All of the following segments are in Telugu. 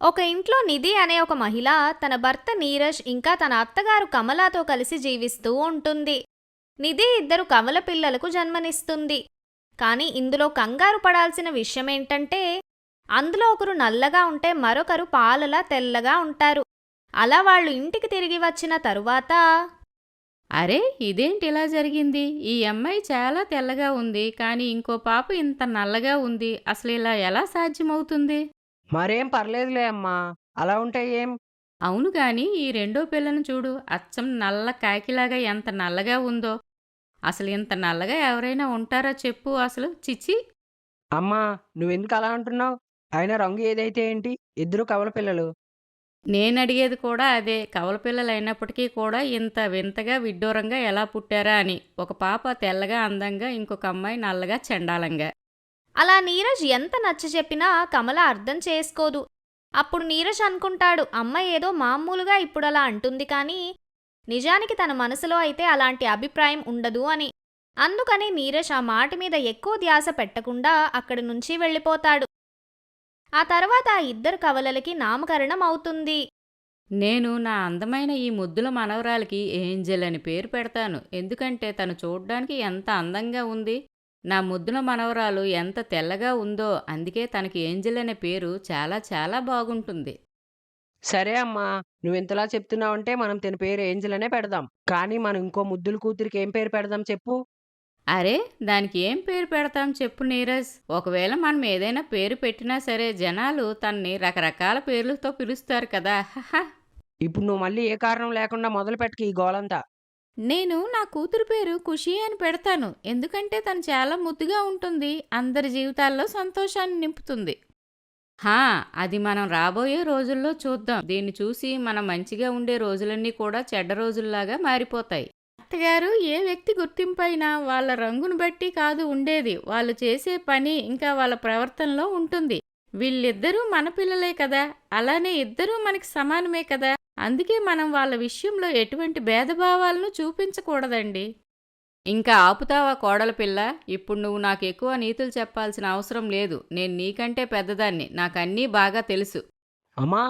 ఒక ఇంట్లో నిధి అనే ఒక మహిళ తన భర్త నీరజ్ ఇంకా తన అత్తగారు కమలాతో కలిసి జీవిస్తూ ఉంటుంది. నిధి ఇద్దరు కమల పిల్లలకు జన్మనిస్తుంది. కానీ ఇందులో కంగారు పడాల్సిన విషయం ఏంటంటే అందులో ఒకరు నల్లగా ఉంటే మరొకరు పాలలా తెల్లగా ఉంటారు. అలా వాళ్ళు ఇంటికి తిరిగి వచ్చిన తరువాత అరే ఇదేంటి ఇలా జరిగింది? ఈ అమ్మాయి చాలా తెల్లగా ఉంది కానీ ఇంకో పాప ఇంత నల్లగా ఉంది అసలు ఇలా ఎలా సాధ్యమవుతుంది? మరేం పర్లేదులే అమ్మా. అలా ఉంటే ఏం? అవును గాని ఈ రెండో పిల్లను చూడు అచ్చం నల్ల కాకిలాగా ఎంత నల్లగా ఉందో. అసలు ఇంత నల్లగా ఎవరైనా ఉంటారో చెప్పు అసలు చిచి అమ్మా నువ్వెందుకు అలా అంటున్నావు? ఆయన రంగు ఏదైతే ఏంటి? ఇద్దరు కవల పిల్లలు. నేను అడిగేది కూడా అదే కవల పిల్లలు అయినప్పటికీ కూడా ఇంత వింతగా విడ్డూరంగా ఎలా పుట్టారా అని. ఒక పాప తెల్లగా అందంగా ఇంకొక అమ్మాయి నల్లగా చండాలంగా. అలా నీరజ్ ఎంత నచ్చ చెప్పినా కమల అర్థం చేసుకోదు. అప్పుడు నీరజ్ అనుకుంటాడు అమ్మ ఏదో మామూలుగా ఇప్పుడు అలా అంటుంది కానీ నిజానికి తన మనసులో అయితే అలాంటి అభిప్రాయం ఉండదు అని. అందుకని నీరజ్ ఆ మాట మీద ఎక్కువ ధ్యాస పెట్టకుండా అక్కడి నుంచి వెళ్ళిపోతాడు. ఆ తర్వాత ఆ ఇద్దరు కవలలకి నామకరణం అవుతుంది. నేను నా అందమైన ఈ ముద్దుల మనవరాలికి ఏంజెల్ అని పేరు పెడతాను. ఎందుకంటే తను చూడ్డానికి ఎంత అందంగా ఉంది. నా ముద్దుల మనవరాలు ఎంత తెల్లగా ఉందో అందుకే తనకి ఏంజెల్ అనే పేరు చాలా చాలా బాగుంటుంది. సరే అమ్మా నువ్వు ఇంతలా చెప్తున్నావంటే మనం తిన పేరు ఏంజల్ అనే పెడదాం. కానీ మనం ఇంకో ముద్దుల కూతురికి ఏం పేరు పెడదాం చెప్పు. అరే దానికి ఏం పేరు పెడతాం చెప్పు నీరజ్. ఒకవేళ మనం ఏదైనా పేరు పెట్టినా సరే జనాలు తన్ని రకరకాల పేర్లతో పిలుస్తారు కదా. హహ. ఇప్పుడు నువ్వు మళ్ళీ ఏ కారణం లేకుండా మొదలు పెట్టక ఈ గోలంతా. నేను నా కూతురు పేరు ఖుషి అని పెడతాను. ఎందుకంటే తను చాలా ముద్దుగా ఉంటుంది. అందరి జీవితాల్లో సంతోషాన్ని నింపుతుంది. హా అది మనం రాబోయే రోజుల్లో చూద్దాం. దీన్ని చూసి మనం మంచిగా ఉండే రోజులన్నీ కూడా చెడ్డ రోజుల్లాగా మారిపోతాయి. అత్తగారు ఏ వ్యక్తి గుర్తింపైనా వాళ్ళ రంగును బట్టి కాదు ఉండేది. వాళ్ళు చేసే పని ఇంకా వాళ్ళ ప్రవర్తనలో ఉంటుంది. వీళ్ళిద్దరూ మన పిల్లలే కదా. అలానే ఇద్దరూ మనకి సమానమే కదా. అందుకే మనం వాళ్ళ విషయంలో ఎటువంటి భేదభావాలను చూపించకూడదండి. ఇంకా ఆపుతావా కోడల పిల్ల? ఇప్పుడు నువ్వు నాకు ఎక్కువ నీతులు చెప్పాల్సిన అవసరం లేదు. నేను నీకంటే పెద్దదాన్ని. నాకన్నీ బాగా తెలుసు. అమ్మా!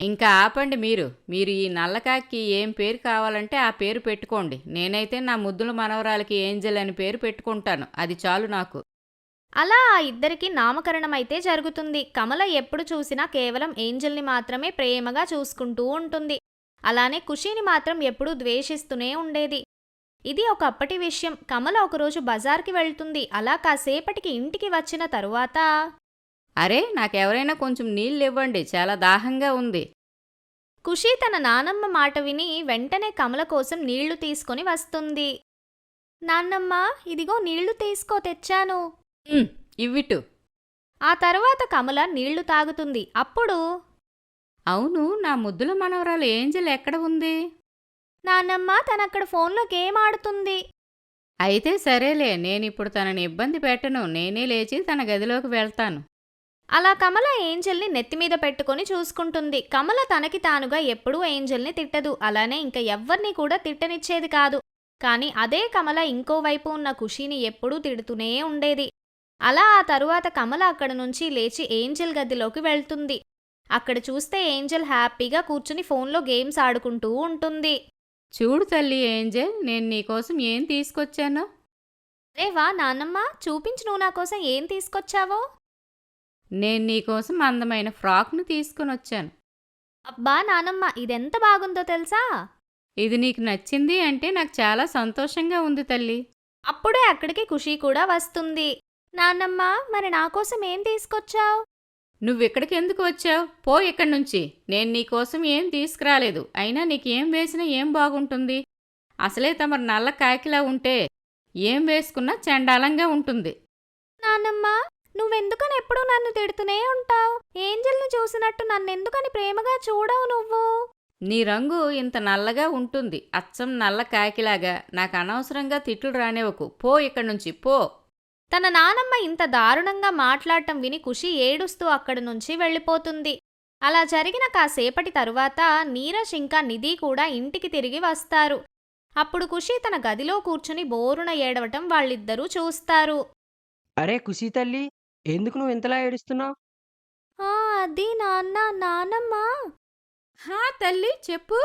ఇంకా ఆపండి మీరు. మీరు ఈ నల్లకాకి ఏం పేరు కావాలంటే ఆ పేరు పెట్టుకోండి. నేనైతే నా ముద్దుల మనవరాలకి ఏంజల్ అని పేరు పెట్టుకుంటాను. అది చాలు నాకు. అలా ఆ ఇద్దరికి నామకరణం అయితే జరుగుతుంది. కమల ఎప్పుడు చూసినా కేవలం ఏంజల్ని మాత్రమే ప్రేమగా చూసుకుంటూ ఉంటుంది. అలానే ఖుషీని మాత్రం ఎప్పుడూ ద్వేషిస్తూనే ఉండేది. ఇది ఒకప్పటి విషయం. కమల ఒకరోజు బజార్కి వెళ్తుంది. అలా కాసేపటికి ఇంటికి వచ్చిన తరువాత అరే నాకెవరైనా కొంచెం నీళ్ళు ఇవ్వండి చాలా దాహంగా ఉంది. ఖుషి తన నానమ్మ మాట విని వెంటనే కమల కోసం నీళ్ళు తీసుకొని వస్తుంది. నాన్నమ్మ ఇదిగో నీళ్ళు తీసుకో తెచ్చాను. ఇవ్విటు. ఆ తర్వాత కమల నీళ్ళు తాగుతుంది. అప్పుడు? అవును నా ముద్దుల మనవరాలు ఏంజల్ ఎక్కడ ఉంది? నాన్నమ్మ తనక్కడ ఫోన్లో గేమ్ ఆడుతుంది? అయితే సరేలే నేనిప్పుడు తనని ఇబ్బంది పెట్టను. నేనే లేచి తన గదిలోకి వెళ్తాను. అలా కమల ఏంజల్ని నెత్తిమీద పెట్టుకొని చూసుకుంటుంది. కమల తనకి తానుగా ఎప్పుడూ ఏంజల్ని తిట్టదు. అలానే ఇంకా ఎవ్వరిని కూడా తిట్టనిచ్చేది కాదు. కానీ అదే కమల ఇంకోవైపు ఉన్న ఖుషీని ఎప్పుడూ తిడుతూనే ఉండేది. అలా ఆ తరువాత కమల అక్కడ నుంచి లేచి ఏంజల్ గదిలోకి వెళ్తుంది. అక్కడ చూస్తే ఏంజల్ హ్యాపీగా కూర్చుని ఫోన్లో గేమ్స్ ఆడుకుంటూ ఉంటుంది. చూడు తల్లి ఏంజల్ నేను నీకోసం ఏం తీసుకొచ్చానో? అరే వా నాన్నమ్మ చూపించు నువ్వు నా కోసం ఏం తీసుకొచ్చావో? నేను నీకోసం అందమైన ఫ్రాక్ను తీసుకుని వచ్చాను అబ్బా నానమ్మ ఇదెంత బాగుందో తెలుసా? ఇది నీకు నచ్చింది అంటే నాకు చాలా సంతోషంగా ఉంది తల్లి. అప్పుడే అక్కడికి ఖుషి కూడా వస్తుంది. నాన్నమ్మ మరి నా కోసం ఏం తీసుకొచ్చావు? నువ్వెక్కడికి ఎందుకు వచ్చావు? పో ఇక్కడి నుంచి నేను నీకోసం ఏం తీసుకురాలేదు. అయినా నీకేం వేసినా ఏం బాగుంటుంది? అసలే తమరు నల్ల కాకిలా ఉంటే ఏం వేసుకున్నా చండాలంగా ఉంటుంది. నాన్నమ్మ నువ్వెందుకని ఎప్పుడూ నన్ను తిడుతూనే ఉంటావు? ఏంజల్ని చూసినట్టు నన్నెందుకని ప్రేమగా చూడవు నువ్వు? నీ రంగు ఇంత నల్లగా ఉంటుంది. అచ్చం నల్ల కాకిలాగా. నాకు అనవసరంగా తిట్లు రానివ్వకు. పో ఇక్కడి నుంచి పో. తన నానమ్మ ఇంత దారుణంగా మాట్లాడటం విని ఖుషి ఏడుస్తూ అక్కడి నుంచి వెళ్ళిపోతుంది. అలా జరిగిన కాసేపటి తరువాత నీరజ్ ఇంకా నిధి కూడా ఇంటికి తిరిగి వస్తారు. అప్పుడు ఖుషి తన గదిలో కూర్చుని బోరున ఏడవటం వాళ్ళిద్దరూ చూస్తారు. అరే ఖుషి తల్లి ఎందుకు నువ్వు ఇంతలా ఏడుస్తున్నావు? ఆ అది నాన్న నానమ్మ. హా తల్లి చెప్పు.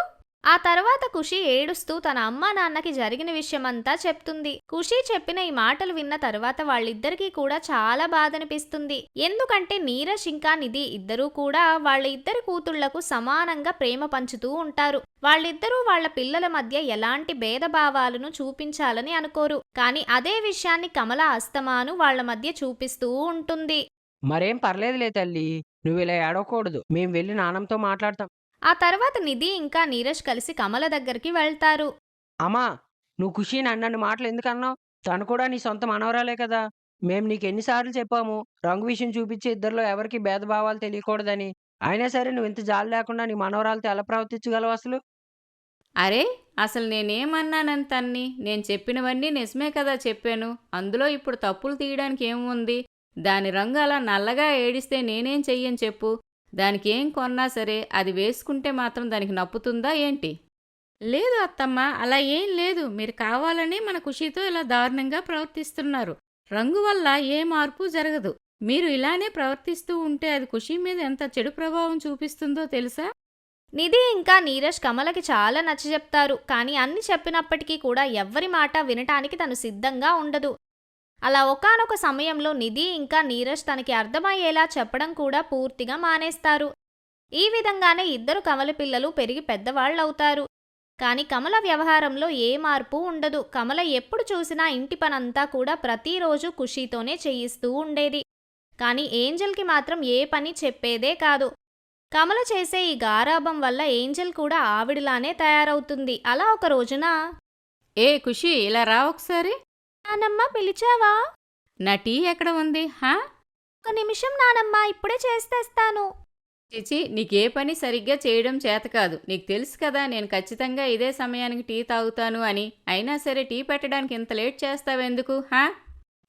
ఆ తర్వాత ఖుషి ఏడుస్తూ తన అమ్మా నాన్నకి జరిగిన విషయమంతా చెప్తుంది. ఖుషి చెప్పిన ఈ మాటలు విన్న తర్వాత వాళ్ళిద్దరికీ కూడా చాలా బాధనిపిస్తుంది. ఎందుకంటే నీరజ్ ఇంకా నిధి ఇద్దరూ కూడా వాళ్ళ ఇద్దరి కూతుళ్ళకు సమానంగా ప్రేమ పంచుతూ ఉంటారు. వాళ్ళిద్దరూ వాళ్ళ పిల్లల మధ్య ఎలాంటి భేదభావాలను చూపించాలని అనుకోరు. కానీ అదే విషయాన్ని కమల అస్తమాను వాళ్ళ మధ్య చూపిస్తూ ఉంటుంది. మరేం పర్లేదులే తల్లి నువ్వు ఇలా ఏడవకూడదు. మేము వెళ్ళి నాన్నంతో మాట్లాడతాం. ఆ తర్వాత నిధి ఇంకా నీరజ్ కలిసి కమల దగ్గరికి వెళ్తారు. అమ్మా నువ్వు ఖుషి నన్ను మాటలు ఎందుకు అన్నావు తను కూడా నీ సొంత మనవరాలే కదా. మేము నీకు ఎన్నిసార్లు చెప్పాము రంగు విషయం చూపించి ఇద్దరిలో ఎవరికి భేదభావాలు తెలియకూడదని. అయినా సరే నువ్వు ఇంత జాలి లేకుండా నీ మనవరాలతో ఎలా ప్రవర్తించగలవు అసలు? అరే అసలు నేనేమన్నానని తన్ని? నేను చెప్పినవన్నీ నిజమే కదా చెప్పాను. అందులో ఇప్పుడు తప్పులు తీయడానికి ఏముంది? దాని రంగు అలా నల్లగా ఏడిస్తే నేనేం చెయ్యని చెప్పు. దానికి ఏం కొన్నా సరే అది వేసుకుంటే మాత్రం దానికి నప్పుతుందా ఏంటి? లేదు అత్తమ్మ అలా ఏం లేదు. మీరు కావాలని మన ఖుషితో ఇలా దారుణంగా ప్రవర్తిస్తున్నారు. రంగు వల్ల ఏ మార్పు జరగదు. మీరు ఇలానే ప్రవర్తిస్తూ ఉంటే అది ఖుషి మీద ఎంత చెడు ప్రభావం చూపిస్తుందో తెలుసా? నిధి ఇంకా నీరజ్ కమలకి చాలా నచ్చజెప్తారు. కానీ అన్ని చెప్పినప్పటికీ కూడా ఎవ్వరి మాట వినటానికి తను సిద్ధంగా ఉండదు. అలా ఒకానొక సమయంలో నిధి ఇంకా నీరజ్ తనకి అర్థమయ్యేలా చెప్పడం కూడా పూర్తిగా మానేస్తారు. ఈ విధంగానే ఇద్దరు కమల పిల్లలు పెరిగి పెద్దవాళ్ళవుతారు. కానీ కమల వ్యవహారంలో ఏ మార్పు ఉండదు. కమల ఎప్పుడు చూసినా ఇంటి పనంతా కూడా ప్రతిరోజు ఖుషీతోనే చేయిస్తూ ఉండేది. కానీ ఏంజల్కి మాత్రం ఏ పని చెప్పేదే కాదు. కమల చేసే ఈ గారాభం వల్ల ఏంజల్ కూడా ఆవిడలానే తయారవుతుంది. అలా ఒక రోజున ఏ ఖుషి ఇలా రా ఒకసారి. నానమ్మ పిలిచావా? నా టీ ఎక్కడ ఉంది హా? ఒక నిమిషం నానమ్మ ఇప్పుడే చేస్తేస్తాను. చిచి నీకే పని సరిగ్గా చేయడం చేత కాదు. నీకు తెలుసు కదా నేను ఖచ్చితంగా ఇదే సమయానికి టీ తాగుతాను అని. అయినా సరే టీ పెట్టడానికి ఇంత లేట్ చేస్తావెందుకు హా?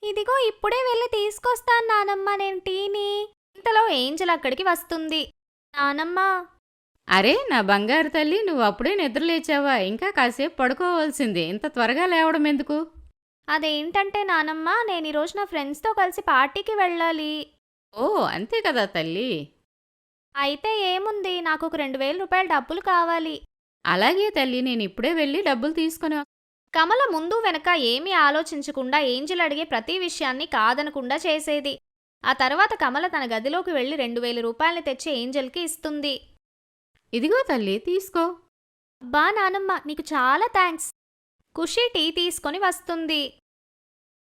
ఇదిగో ఇప్పుడే వెళ్ళి తీసుకొస్తాను నానమ్మ నేను టీని. ఇంతలో ఏంజల్ అక్కడికి వస్తుంది. నానమ్మ. అరే నా బంగారు తల్లి నువ్వు అప్పుడే నిద్రలేచావా? ఇంకా కాసేపు పడుకోవాల్సింది. ఇంత త్వరగా లేవడం ఎందుకు? అదేంటంటే నానమ్మ నేను ఈరోజు నా ఫ్రెండ్స్తో కలిసి పార్టీకి వెళ్ళాలి. ఓ అంతే కదా తల్లి. అయితే ఏముంది? నాకు ఒక రెండు వేల రూపాయల డబ్బులు కావాలి. అలాగే తల్లి నేను ఇప్పుడే వెళ్ళి డబ్బులు తీసుకొని వస్తా. కమల ముందు వెనక ఏమీ ఆలోచించకుండా ఏంజల్ అడిగే ప్రతి విషయాన్ని కాదనకుండా చేసేది. ఆ తర్వాత కమల తన గదిలోకి వెళ్ళి రెండు వేల రూపాయలు తెచ్చి ఏంజల్కి ఇస్తుంది. ఇదిగో తల్లి తీసుకో. అబ్బా నానమ్మ నీకు చాలా థ్యాంక్స్ ఖుషి టీ తీసుకొని వస్తుంది.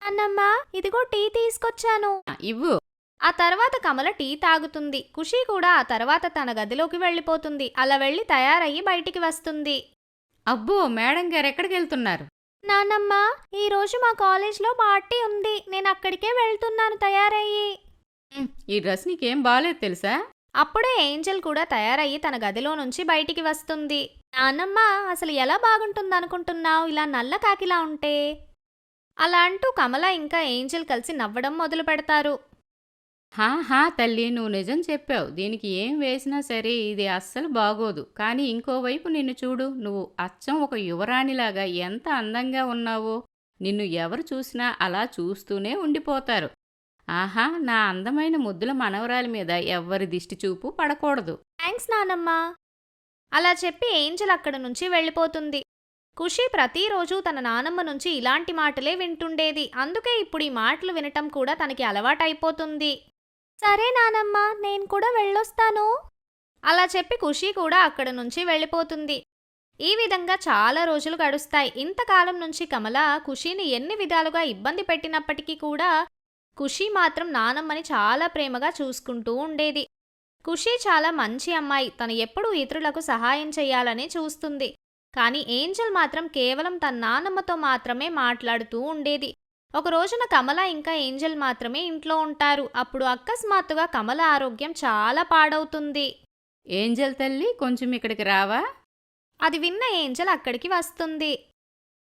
నాన్నమ్మ ఇదిగో టీ తీసుకొచ్చాను. ఇవ్వు. ఆ తర్వాత కమల టీ తాగుతుంది. ఖుషి కూడా ఆ తర్వాత తన గదిలోకి వెళ్ళిపోతుంది. అలా వెళ్ళి తయారయ్యి బయటికి వస్తుంది. అబ్బో మేడం గారు ఎక్కడికి వెళ్తున్నారు? నానమ్మ ఈ రోజు మా కాలేజ్లో పార్టీ ఉంది. నేను అక్కడికే వెళ్తున్నాను తయారయ్యి. ఈ డ్రెస్ నీకేం బాగాలేదు తెలుసా? అప్పుడే ఏంజల్ కూడా తయారయ్యి తన గదిలో నుంచి బయటికి వస్తుంది. నాన్నమ్మ అసలు ఎలా బాగుంటుందనుకుంటున్నావు? ఇలా నల్ల కాకిలా ఉంటే? అలా అంటూ కమల ఇంకా ఏంజల్ కలిసి నవ్వడం మొదలు పెడతారు. హా హా తల్లి నువ్వు నిజం చెప్పావు. దీనికి ఏం వేసినా సరే ఇది అస్సలు బాగోదు. కానీ ఇంకోవైపు నిన్ను చూడు. నువ్వు అచ్చం ఒక యువరాణిలాగా ఎంత అందంగా ఉన్నావో. నిన్ను ఎవరు చూసినా అలా చూస్తూనే ఉండిపోతారు. ఆహా నా అందమైన ముద్దుల మనవరాలి మీద ఎవ్వరి దిష్టి చూపు పడకూడదు. థ్యాంక్స్ నానమ్మ. అలా చెప్పి ఏంజల్ అక్కడ నుంచి వెళ్ళిపోతుంది. ఖుషి ప్రతిరోజు తన నానమ్మ నుంచి ఇలాంటి మాటలే వింటుండేది. అందుకే ఇప్పుడు ఈ మాటలు వినటం కూడా తనకి అలవాటైపోతుంది. సరే నానమ్మ నేను కూడా వెళ్ళొస్తాను. అలా చెప్పి ఖుషి కూడా అక్కడ నుంచి వెళ్ళిపోతుంది. ఈ విధంగా చాలా రోజులు గడుస్తాయి. ఇంతకాలం నుంచి కమల ఖుషిని ఎన్ని విధాలుగా ఇబ్బంది పెట్టినప్పటికీ కూడా ఖుషి మాత్రం నానమ్మని చాలా ప్రేమగా చూసుకుంటూ ఉండేది. ఖుషి చాలా మంచి అమ్మాయి. తను ఎప్పుడూ ఇతరులకు సహాయం చేయాలని చూస్తుంది. కానీ ఏంజల్ మాత్రం కేవలం తన నానమ్మతో మాత్రమే మాట్లాడుతూ ఉండేది. ఒక రోజున కమల ఇంకా ఏంజల్ మాత్రమే ఇంట్లో ఉంటారు. అప్పుడు అకస్మాత్తుగా కమల ఆరోగ్యం చాలా పాడవుతుంది. ఏంజల్ తల్లి కొంచెం ఇక్కడికి రావా? అది విన్న ఏంజల్ అక్కడికి వస్తుంది.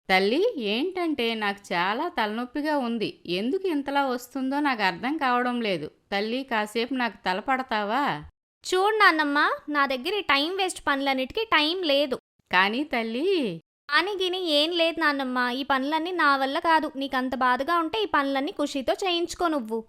తల్లి ఏంటంటే నాకు చాలా తలనొప్పిగా ఉంది. ఎందుకు ఇంతలా వస్తుందో నాకు అర్థం కావడం లేదు. తల్లి కాసేపు నాకు తల పడతావా? చూడు నాన్నమ్మ నా దగ్గర ఈ టైం వేస్ట్ పనులన్నిటికీ టైం లేదు. కానీ తల్లి. అని గిని ఏం లేదు నాన్నమ్మ ఈ పనులన్నీ నా వల్ల కాదు. నీకంత బాధగా ఉంటే ఈ పనులన్నీ ఖుషితో చేయించుకో నువ్వు.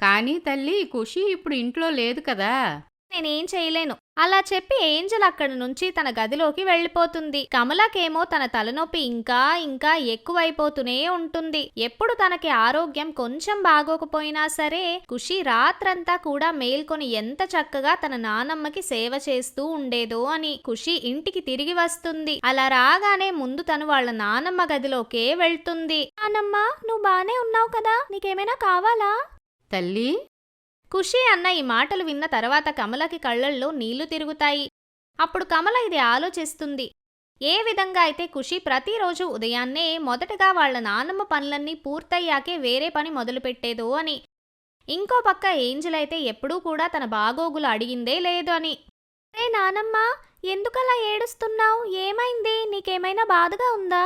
కానీ తల్లి ఖుషి ఇప్పుడు ఇంట్లో లేదు కదా. నేనేం చేయలేను. అలా చెప్పి ఏంజల్ అక్కడి నుంచి తన గదిలోకి వెళ్ళిపోతుంది. కమలకేమో తన తలనొప్పి ఇంకా ఇంకా ఎక్కువైపోతూనే ఉంటుంది. ఎప్పుడు తనకి ఆరోగ్యం కొంచెం బాగోకపోయినా సరే ఖుషి రాత్రంతా కూడా మేల్కొని ఎంత చక్కగా తన నానమ్మకి సేవ చేస్తూ ఉండేదో అని ఖుషి ఇంటికి తిరిగి వస్తుంది. అలా రాగానే ముందు తను వాళ్ళ నానమ్మ గదిలోకే వెళ్తుంది. నానమ్మ నువ్వు బానే ఉన్నావు కదా? నీకేమైనా కావాలా? తల్లి ఖుషి అన్న ఈ మాటలు విన్న తర్వాత కమలకి కళ్ళల్లో నీళ్ళు తిరుగుతాయి. అప్పుడు కమల ఇది ఆలోచిస్తుంది. ఏ విధంగా అయితే ఖుషి ప్రతిరోజు ఉదయాన్నే మొదటగా వాళ్ళ నానమ్మ పనులన్నీ పూర్తయ్యాకే వేరే పని మొదలుపెట్టేదో అని. ఇంకో పక్క ఏంజల్ అయితే ఎప్పుడూ కూడా తన బాగోగులు అడిగిందే లేదు అని. రే నానమ్మ ఎందుకలా ఏడుస్తున్నావు? ఏమైంది? నీకేమైనా బాధగా ఉందా?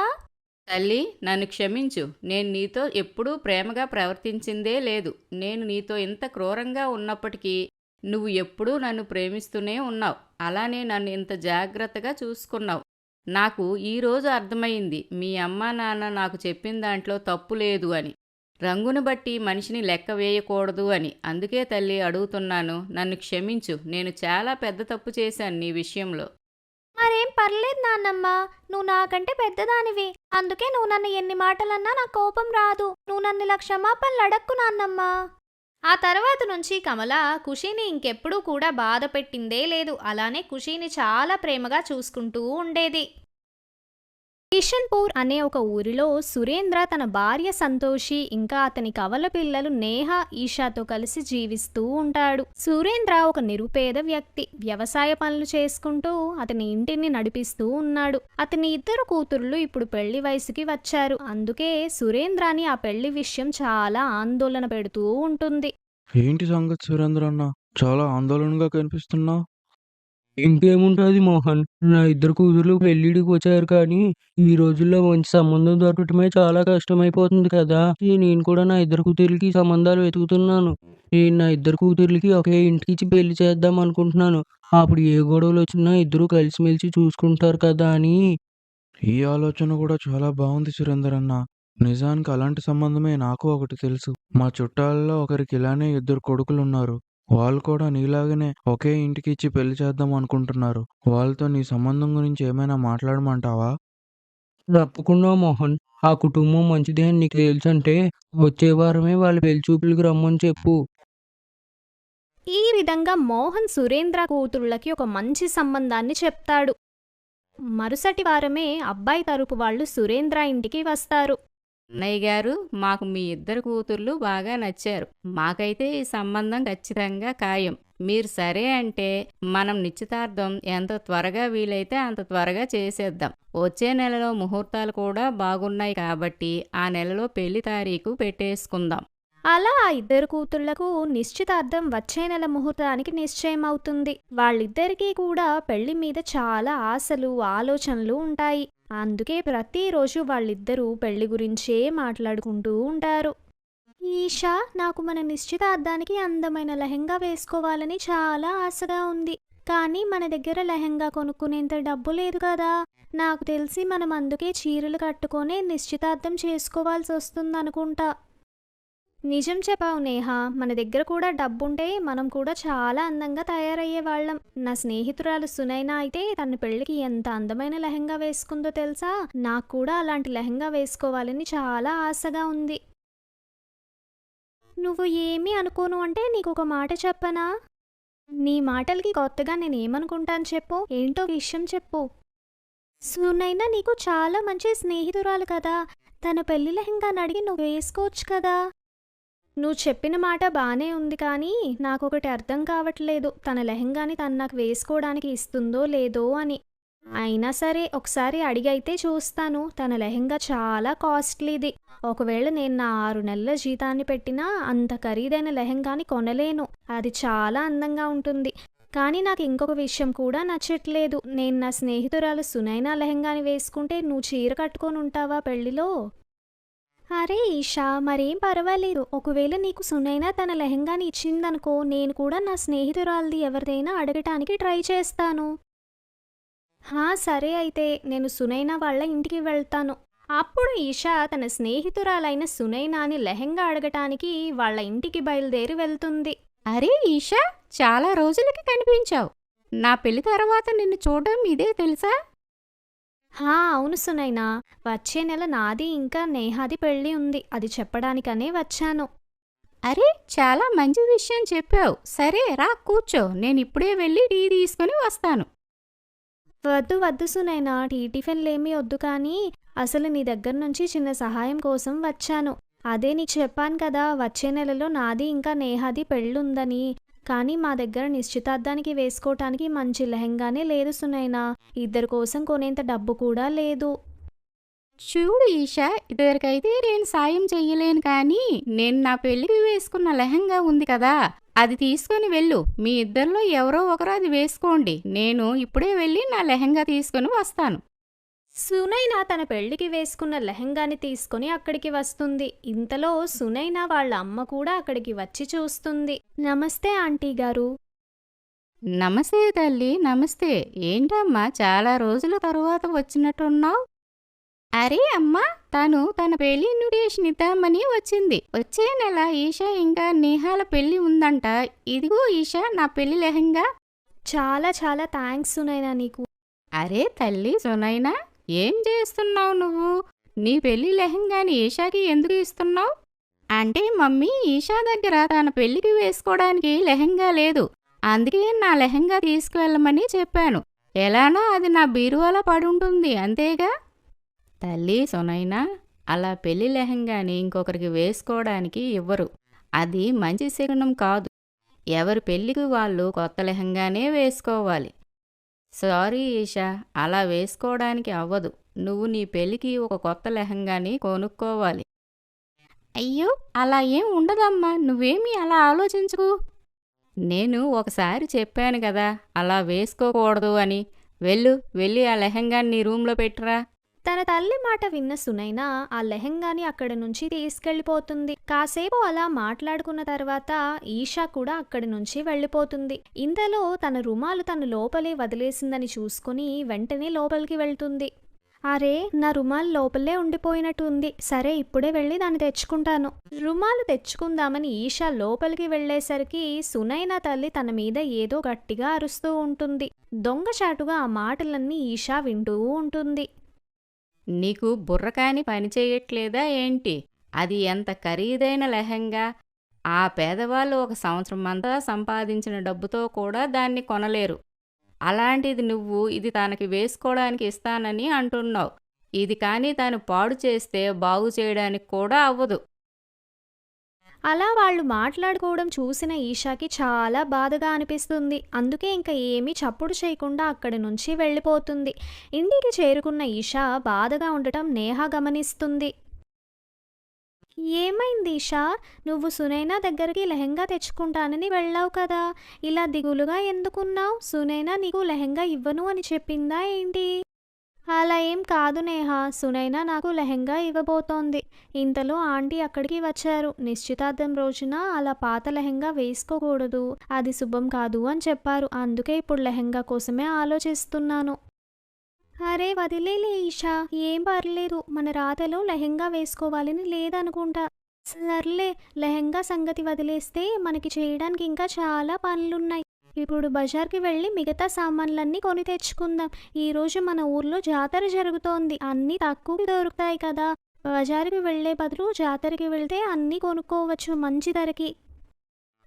తల్లి నన్ను క్షమించు. నేను నీతో ఎప్పుడూ ప్రేమగా ప్రవర్తించిందే లేదు. నేను నీతో ఇంత క్రూరంగా ఉన్నప్పటికీ నువ్వు ఎప్పుడూ నన్ను ప్రేమిస్తూనే ఉన్నావు. అలానే నన్ను ఇంత జాగ్రత్తగా చూసుకున్నావు. నాకు ఈరోజు అర్థమైంది. మీ అమ్మా నాన్న నాకు చెప్పిన దాంట్లో తప్పు లేదు అని. రంగును బట్టి మనిషిని లెక్క వేయకూడదు అని. అందుకే తల్లి అడుగుతున్నాను. నన్ను క్షమించు. నేను చాలా పెద్ద తప్పు చేశాను నీ విషయంలో. మరేం పర్లేదు నాన్నమ్మ నువ్వు నాకంటే పెద్దదానివి. అందుకే నువ్వు నన్ను ఎన్ని మాటలన్నా నా కోపం రాదు. నువ్వు నన్ను ఇలా క్షమాపణలు అడక్కు నాన్నమ్మ. ఆ తర్వాత నుంచి కమల ఖుషీని ఇంకెప్పుడూ కూడా బాధ పెట్టిందే లేదు. అలానే ఖుషీని చాలా ప్రేమగా చూసుకుంటూ ఉండేది. కిషన్పూర్ అనే ఒక ఊరిలో సురేంద్ర తన భార్య సంతోషి ఇంకా అతని కవల పిల్లలు నేహ ఈషాతో కలిసి జీవిస్తూ ఉంటాడు. సురేంద్ర ఒక నిరుపేద వ్యక్తి. వ్యవసాయ పనులు చేసుకుంటూ అతని ఇంటిని నడిపిస్తూ ఉన్నాడు. అతని ఇద్దరు కూతుర్లు ఇప్పుడు పెళ్ళి వయసుకి వచ్చారు. అందుకే సురేంద్రాని ఆ పెళ్ళి విషయం చాలా ఆందోళన పెడుతూ ఉంటుంది. ఏంటి సంగతి సురేంద్ర అన్న? చాలా ఆందోళనగా కనిపిస్తున్నావు ఇంకేముంటుంది మోహన్? నా ఇద్దరు కూతుర్లు పెళ్ళిడికి వచ్చారు కానీ ఈ రోజుల్లో మంచి సంబంధం దొరకటమే చాలా కష్టమైపోతుంది కదా. నేను కూడా నా ఇద్దరు కూతుర్లకి సంబంధాలు వెతుకుతున్నాను. నేను నా ఇద్దరు కూతుర్లకి ఒకే ఇంటికి ఇచ్చి పెళ్ళి చేద్దాం అనుకుంటున్నాను. అప్పుడు ఏ గొడవలు వచ్చినా ఇద్దరు కలిసిమెలిసి చూసుకుంటారు కదా అని. ఈ ఆలోచన కూడా చాలా బాగుంది సురేందర్ అన్న. నిజానికి అలాంటి సంబంధమే నాకు ఒకటి తెలుసు. మా చుట్టాలలో ఒకరికి ఇలానే ఇద్దరు కొడుకులు ఉన్నారు వాళ్ళు కూడా నీలాగనే ఒకే ఇంటికి ఇచ్చి పెళ్ళి చేద్దాం అనుకుంటున్నారు. వాళ్ళతో నీ సంబంధం గురించి ఏమైనా మాట్లాడమంటావా? తప్పకుండా మోహన్. ఆ కుటుంబం మంచిదే అని నీకు తెలుసంటే వచ్చే వారమే వాళ్ళ పెళ్ళి చూపులకు రమ్మని చెప్పు. ఈ విధంగా మోహన్ సురేంద్ర కూతుళ్ళకి ఒక మంచి సంబంధాన్ని చెప్తాడు. మరుసటి వారమే అబ్బాయి తరపు వాళ్ళు సురేంద్ర ఇంటికి వస్తారు. అన్నయ్య గారు మాకు మీ ఇద్దరు కూతుర్లు బాగా నచ్చారు. మాకైతే ఈ సంబంధం ఖచ్చితంగా ఖాయం. మీరు సరే అంటే మనం నిశ్చితార్థం ఎంత త్వరగా వీలైతే అంత త్వరగా చేసేద్దాం. వచ్చే నెలలో ముహూర్తాలు కూడా బాగున్నాయి కాబట్టి ఆ నెలలో పెళ్ళి తారీఖు పెట్టేసుకుందాం. అలా ఆ ఇద్దరు కూతుళ్ళకు నిశ్చితార్థం వచ్చే నెల ముహూర్తానికి నిశ్చయమవుతుంది వాళ్ళిద్దరికీ కూడా పెళ్ళి మీద చాలా ఆశలు ఆలోచనలు ఉంటాయి. అందుకే ప్రతిరోజు వాళ్ళిద్దరూ పెళ్ళి గురించే మాట్లాడుకుంటూ ఉంటారు. ఈషా నాకు మన నిశ్చితార్థానికి అందమైన లెహెంగా వేసుకోవాలని చాలా ఆశగా ఉంది. కానీ మన దగ్గర లెహెంగా కొనుక్కునేంత డబ్బు లేదు కదా. నాకు తెలిసి మనం అందుకే చీరలు కట్టుకొని నిశ్చితార్థం చేసుకోవాల్సి వస్తుందనుకుంటా నిజం చెప్పావు నేహ. మన దగ్గర కూడా డబ్బుంటే మనం కూడా చాలా అందంగా తయారయ్యే వాళ్ళం. నా స్నేహితురాలు సునైనా అయితే తన పెళ్ళికి ఎంత అందమైన లెహంగా వేసుకుందో తెలుసా? నాకు కూడా అలాంటి లెహంగా వేసుకోవాలని చాలా ఆశగా ఉంది. నువ్వు ఏమీ అనుకోను అంటే నీకు ఒక మాట చెప్పనా? నీ మాటలకి కొత్తగా నేను ఏమనుకుంటాను చెప్పు. ఏంటో విషయం చెప్పు. సునైనా నీకు చాలా మంచి స్నేహితురాలు కదా. తన పెళ్ళి లెహంగా అడిగి నువ్వు వేసుకోవచ్చు కదా. నువ్వు చెప్పిన మాట బాగానే ఉంది కానీ నాకొకటి అర్థం కావట్లేదు. తన లెహంగాని తను నాకు వేసుకోవడానికి ఇస్తుందో లేదో అని. అయినా సరే ఒకసారి అడిగైతే చూస్తాను. తన లెహంగా చాలా కాస్ట్లీది. ఒకవేళ నేను నా ఆరు నెలల జీతాన్ని పెట్టినా అంత ఖరీదైన లెహంగాని కొనలేను. అది చాలా అందంగా ఉంటుంది. కానీ నాకు ఇంకొక విషయం కూడా నచ్చట్లేదు. నేను నా స్నేహితురాలు సునైనా లెహంగాని వేసుకుంటే నువ్వు చీర కట్టుకొని ఉంటావా పెళ్ళిలో అరే ఈషా మరేం పర్వాలేదు. ఒకవేళ నీకు సునైనా తన లెహంగాని ఇచ్చిందనుకో నేను కూడా నా స్నేహితురాలది ఎవరిదైనా అడగటానికి ట్రై చేస్తాను. హా సరే అయితే నేను సునైనా వాళ్ళ ఇంటికి వెళ్తాను. అప్పుడు ఈషా తన స్నేహితురాలైన సునైనాని లెహంగా అడగటానికి వాళ్ళ ఇంటికి బయలుదేరి వెళ్తుంది. అరే ఈషా చాలా రోజులకి కనిపించావు. నా పెళ్ళి తర్వాత నిన్ను చూడడం ఇదే తెలుసా? హా అవును సునైనా. వచ్చే నెల నాది ఇంకా నేహాది పెళ్ళి ఉంది. అది చెప్పడానికనే వచ్చాను. అరే చాలా మంచి విషయం చెప్పావు. సరే రా కూర్చో. నేను ఇప్పుడే వెళ్ళి టీ తీసుకుని వస్తాను. వద్దు వద్దు సునైనా. టీ టిఫిన్లేమీ వద్దు కానీ అసలు నీ దగ్గర నుంచి చిన్న సహాయం కోసం వచ్చాను. అదే నీకు చెప్పాను కదా వచ్చే నెలలో నాది ఇంకా నేహాది పెళ్ళుందని. కానీ మా దగ్గర నిశ్చితార్థానికి వేసుకోవటానికి మంచి లెహంగానే లేదు సునైనా. ఇద్దరి కోసం కొనేంత డబ్బు కూడా లేదు. చూడు ఈషా ఇదివరకైతే నేను సాయం చెయ్యలేను కానీ నేను నా పెళ్ళికి వేసుకున్న లెహంగా ఉంది కదా అది తీసుకొని వెళ్ళు. మీ ఇద్దరిలో ఎవరో ఒకరు అది వేసుకోండి. నేను ఇప్పుడే వెళ్ళి నా లెహంగా తీసుకొని వస్తాను. సునైనా తన పెళ్ళికి వేసుకున్న లెహంగాని తీసుకొని అక్కడికి వస్తుంది. ఇంతలో సునైనా వాళ్ళ అమ్మ కూడా అక్కడికి వచ్చి చూస్తుంది. నమస్తే ఆంటీ గారు. నమస్తే తల్లి నమస్తే. ఏంటమ్మా చాలా రోజుల తరువాత వచ్చినట్టున్నావు? అరే అమ్మా తను తన పెళ్ళి ఇన్విటేషన్ ఇద్దామని వచ్చింది. వచ్చే నెల ఈషా ఇంకా నేహాల పెళ్ళి ఉందంట. ఇదిగో ఈషా నా పెళ్ళి లెహంగా. చాలా చాలా థ్యాంక్స్ సునైనా నీకు. అరే తల్లి సునైనా ఏం చేస్తున్నావు నువ్వు? నీ పెళ్ళి లెహంగాని ఈషాకి ఎందుకు ఇస్తున్నావు? అంటే మమ్మీ ఈషా దగ్గర తన పెళ్ళికి వేసుకోవడానికి లెహంగా లేదు. అందుకే నా లెహంగా తీసుకువెళ్ళమని చెప్పాను. ఎలానో అది నా బీరువాలో పడుంటుంది అంతేగా? తల్లి సునైనా అలా పెళ్ళి లెహంగాని ఇంకొకరికి వేసుకోవడానికి ఇవ్వరు. అది మంచి శకునం కాదు. ఎవరి పెళ్ళికి వాళ్ళు కొత్త లెహంగానే వేసుకోవాలి. సారీ ఈషా. అలా వేసుకోవడానికి అవ్వదు. నువ్వు నీ పెళ్ళికి ఒక కొత్త లెహంగాని కొనుక్కోవాలి. అయ్యో అలా ఏం ఉండదమ్మా. నువ్వేమీ అలా ఆలోచించుకు. నేను ఒకసారి చెప్పాను కదా అలా వేసుకోకూడదు అని. వెళ్ళు వెళ్ళి ఆ లెహంగాని నీ రూమ్లో పెట్టురా. తన తల్లి మాట విన్న సునైనా ఆ లెహంగాని అక్కడి నుంచి తీసుకెళ్ళిపోతుంది కాసేపు అలా మాట్లాడుకున్న తర్వాత ఈషా కూడా అక్కడి నుంచి వెళ్ళిపోతుంది. ఇంతలో తన రుమాలు తను లోపలే వదిలేసిందని చూసుకుని వెంటనే లోపలికి వెళ్తుంది. అరే నా రుమాల్ లోపలే ఉండిపోయినట్టు ఉంది సరే ఇప్పుడే వెళ్ళి దాన్ని తెచ్చుకుంటాను. రుమాలు తెచ్చుకుందామని ఈషా లోపలికి వెళ్ళేసరికి సునైన తల్లి తన మీద ఏదో గట్టిగా అరుస్తూ ఉంటుంది. దొంగచాటుగా ఆ మాటలన్నీ ఈషా వింటూ ఉంటుంది. నీకు బుర్రకాని పని చేయట్లేదా ఏంటి? అది ఎంత ఖరీదైన లెహంగా? ఆ పేదవాళ్ళు ఒక సంవత్సరం అంతా సంపాదించిన డబ్బుతో కూడా దాన్ని కొనలేరు. అలాంటిది నువ్వు ఇది తనకి వేసుకోవడానికి ఇస్తానని అంటున్నావు. ఇది కానీ తాను పాడు చేస్తే బాగు చేయడానికి కూడా అవ్వదు. అలా వాళ్ళు మాట్లాడుకోవడం చూసిన ఈషాకి చాలా బాధగా అనిపిస్తుంది. అందుకే ఇంకా ఏమీ చప్పుడు చేయకుండా అక్కడి నుంచి వెళ్ళిపోతుంది. ఇంటికి చేరుకున్న ఈషా బాధగా ఉండటం నేహ గమనిస్తుంది. ఏమైంది ఈషా? నువ్వు సునైనా దగ్గరికి లెహెంగా తెచ్చుకుంటానని వెళ్ళావు కదా. ఇలా దిగులుగా ఎందుకున్నావు? సునైనా నీకు లెహెంగా ఇవ్వను అని చెప్పిందా ఏంటి? అలా ఏం కాదు నేహ. సునైనా నాకు లెహెంగా ఇవ్వబోతోంది. ఇంతలో ఆంటీ అక్కడికి వచ్చారు. నిశ్చితార్థం రోజున అలా పాత లెహెంగా వేసుకోకూడదు. అది శుభం కాదు అని చెప్పారు. అందుకే ఇప్పుడు లెహెంగా కోసమే ఆలోచిస్తున్నాను. అరే వదిలేలే ఈషా. ఏం పర్లేదు. మన రాతలో లెహెంగా వేసుకోవాలని లేదనుకుంటా. సర్లే లెహెంగా సంగతి వదిలేస్తే మనకి చేయడానికి ఇంకా చాలా పనులున్నాయి. ఇప్పుడు బజార్కి వెళ్ళి మిగతా సామాన్లన్నీ కొని తెచ్చుకుందాం. ఈరోజు మన ఊర్లో జాతర జరుగుతోంది. అన్నీ తక్కువ దొరుకుతాయి కదా. బజారుకి వెళ్ళే బదులు జాతరకి వెళ్తే అన్నీ కొనుక్కోవచ్చు మంచి ధరకి.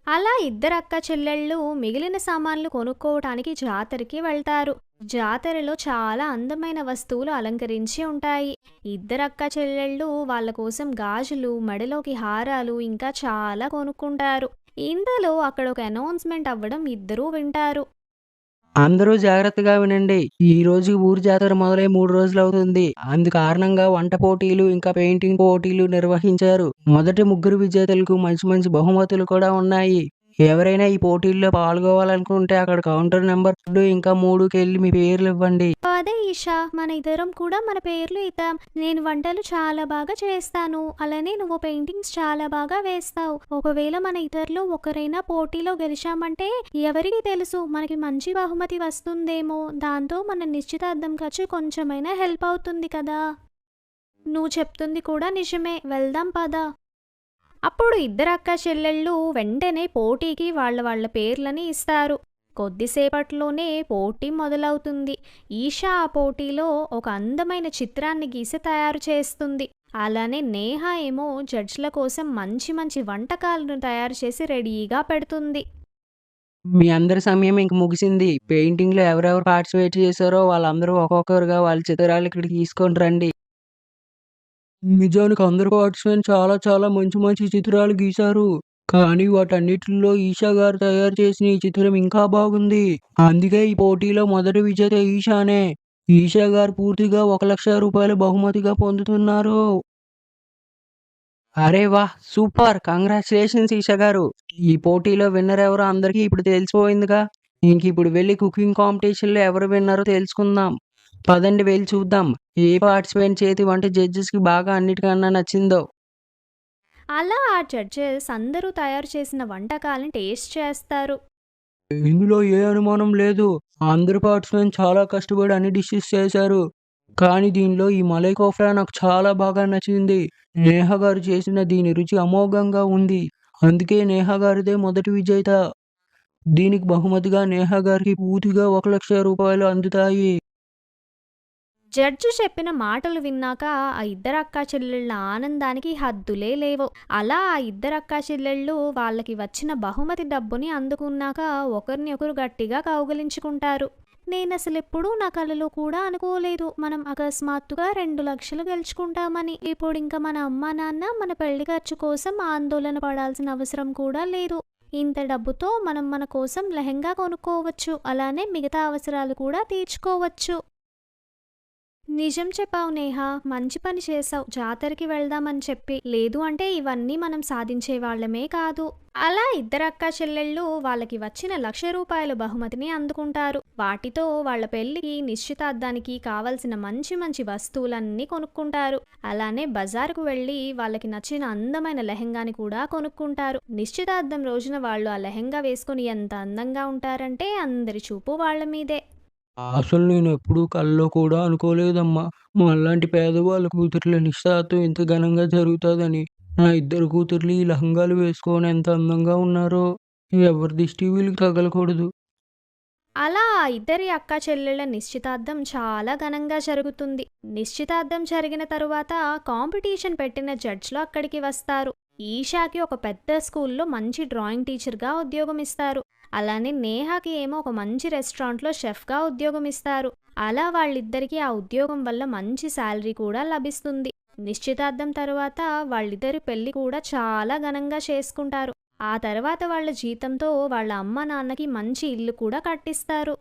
అలా ఇద్దరు అక్క చెల్లెళ్ళు మిగిలిన సామాన్లు కొనుక్కోవటానికి జాతరకి వెళ్తారు. జాతరలో చాలా అందమైన వస్తువులు అలంకరించి ఉంటాయి. ఇద్దరు అక్క చెల్లెళ్ళు వాళ్ళ కోసం గాజులు మడిలోకి హారాలు ఇంకా చాలా కొనుక్కుంటారు. ఇంతలో అక్కడ ఒక అనౌన్స్మెంట్ అవ్వడం ఇద్దరూ వింటారు. అందరూ జాగ్రత్తగా వినండి. ఈ రోజు ఊరు జాతర మొదలై మూడు రోజులు అవుతుంది. అందు కారణంగా వంట పోటీలు ఇంకా పెయింటింగ్ పోటీలు నిర్వహించారు. మొదటి ముగ్గురు విజేతలకు మంచి మంచి బహుమతులు కూడా ఉన్నాయి. ఎవరైనా ఈ పోటీల్లో పాల్గొవాలనుకుంటే అక్కడ కౌంటర్ నెంబర్ రెండు ఇంకా మూడుకి వెళ్ళి మీ పేర్లు ఇవ్వండి అదే ఈషా మన ఇద్దరం కూడా మన పేర్లు ఇద్దాం. నేను వంటలు చాలా బాగా చేస్తాను. అలానే నువ్వు పెయింటింగ్స్ చాలా బాగా వేస్తావు. ఒకవేళ మన ఇద్దరిలో ఒకరైనా పోటీలో గెలిచామంటే ఎవరికి తెలుసు మనకి మంచి బహుమతి వస్తుందేమో. దాంతో మన నిశ్చితార్థం ఖర్చు కొంచెమైనా హెల్ప్ అవుతుంది కదా. నువ్వు చెప్తుంది కూడా నిజమే. వెళ్దాం పదా. అప్పుడు ఇద్దరు అక్క చెల్లెళ్ళు వెంటనే పోటీకి వాళ్ళ వాళ్ళ పేర్లని ఇస్తారు. కొద్దిసేపట్లోనే పోటీ మొదలవుతుంది. ఈషా ఆ పోటీలో ఒక అందమైన చిత్రాన్ని గీసి తయారు చేస్తుంది. అలానే నేహ ఏమో జడ్జ్ల కోసం మంచి మంచి వంటకాలను తయారు చేసి రెడీగా పెడుతుంది. మీ అందరి సమయం ఇంక ముగిసింది. పెయింటింగ్లో ఎవరెవరు పార్టిసిపేట్ చేశారో వాళ్ళందరూ ఒక్కొక్కరుగా వాళ్ళ చిత్రాలు ఇక్కడికి తీసుకొని రండి. నిజానికి అందరు ఆర్ట్స్మెన్ చాలా చాలా మంచి మంచి చిత్రాలు గీశారు. కానీ వాటన్నిటిలో ఈషా గారు తయారు చేసిన ఈ చిత్రం ఇంకా బాగుంది. అందుకే ఈ పోటీలో మొదటి విజేత ఈషానే. ఈషా గారు పూర్తిగా ఒక లక్ష రూపాయలు బహుమతిగా పొందుతున్నారు. అరే వాహ్ సూపర్! కంగ్రాచులేషన్స్ ఈషా గారు. ఈ పోటీలో విన్నర్ ఎవరో అందరికీ ఇప్పుడు తెలిసిపోయిందిగా. ఇంక ఇప్పుడు వెళ్ళి కుకింగ్ కాంపిటీషన్లో ఎవరు విన్నారో తెలుసుకుందాం. పదండి వెళ్ళి చూద్దాం. ఏ పార్టిసిపెంట్ చేతి వంట జడ్జెస్కి బాగా అన్నిటికన్నా నచ్చిందో? అలా ఆ జడ్జెస్ అందరూ తయారు చేసిన వంటకాలను టేస్ట్ చేస్తారు. ఇందులో ఏ అనుమానం లేదు. అందరు పార్టిసిపెంట్ చాలా కష్టపడి అన్ని డిషెస్ చేశారు. కానీ దీనిలో ఈ మలై కోఫ్తా నాకు చాలా బాగా నచ్చింది. నేహ గారు చేసిన దీని రుచి అమోఘంగా ఉంది. అందుకే నేహ గారిదే మొదటి విజేత. దీనికి బహుమతిగా నేహ గారికి పూర్తిగా ఒక లక్ష రూపాయలు అందుతాయి. జడ్జి చెప్పిన మాటలు విన్నాక ఆ ఇద్దరు అక్కా చెల్లెళ్ళ ఆనందానికి హద్దులే లేవు. అలా ఆ ఇద్దరు అక్కా చెల్లెళ్ళు వాళ్ళకి వచ్చిన బహుమతి డబ్బుని అందుకున్నాక ఒకరిని ఒకరు గట్టిగా కౌగలించుకుంటారు. నేను అసలు ఎప్పుడూ నా కలలో కూడా అనుకోలేదు. మనం అకస్మాత్తుగా రెండు లక్షలు గెలుచుకుంటామని. ఇప్పుడు ఇంకా మన అమ్మ నాన్న మన పెళ్ళి ఖర్చు కోసం ఆందోళన పడాల్సిన అవసరం కూడా లేదు. ఇంత డబ్బుతో మనం మన కోసం లెహంగా కొనుక్కోవచ్చు. అలానే మిగతా అవసరాలు కూడా తీర్చుకోవచ్చు. నిజం చెప్పావు నేహ. మంచి పని చేసావు జాతరకి వెళ్దామని చెప్పి. లేదు అంటే ఇవన్నీ మనం సాధించే వాళ్ళమే కాదు. అలా ఇద్దరు అక్క చెల్లెళ్ళు వాళ్ళకి వచ్చిన లక్ష రూపాయల బహుమతిని అందుకుంటారు. వాటితో వాళ్ళ పెళ్ళికి నిశ్చితార్థానికి కావలసిన మంచి మంచి వస్తువులన్నీ కొనుక్కుంటారు. అలానే బజారుకు వెళ్ళి వాళ్ళకి నచ్చిన అందమైన లెహంగాని కూడా కొనుక్కుంటారు. నిశ్చితార్థం రోజున వాళ్ళు ఆ లెహంగా వేసుకుని ఎంత అందంగా ఉంటారంటే అందరి చూపు వాళ్ళ మీదే. అసలు నేను ఎప్పుడూ కల్లో కూడా అనుకోలేదమ్మా. మాలాంటి పేదవాళ్ళ కూతుర్ల నిశ్చితార్థం ఇంత ఘనంగా జరుగుతుందని. నా ఇద్దరు కూతుర్లు ఈ లహంగాలు వేసుకొని ఎంత అందంగా ఉన్నారో ఎవరి దిష్టి వీళ్ళకి తగలకూడదు. అలా ఆ ఇద్దరి అక్క చెల్లెళ్ళ నిశ్చితార్థం చాలా ఘనంగా జరుగుతుంది. నిశ్చితార్థం జరిగిన తరువాత కాంపిటీషన్ పెట్టిన జడ్జ్లు అక్కడికి వస్తారు. ఈషాకి ఒక పెద్ద స్కూల్లో మంచి డ్రాయింగ్ టీచర్గా ఉద్యోగం ఇస్తారు అలానే నేహాకి ఏమో ఒక మంచి రెస్టారెంట్లో షెఫ్గా ఉద్యోగం ఇస్తారు. అలా వాళ్ళిద్దరికీ ఆ ఉద్యోగం వల్ల మంచి శాలరీ కూడా లభిస్తుంది. నిశ్చితార్థం తర్వాత వాళ్ళిద్దరి పెళ్ళి కూడా చాలా ఘనంగా చేసుకుంటారు. ఆ తర్వాత వాళ్ళ జీతంతో వాళ్ళ అమ్మ నాన్నకి మంచి ఇల్లు కూడా కట్టిస్తారు.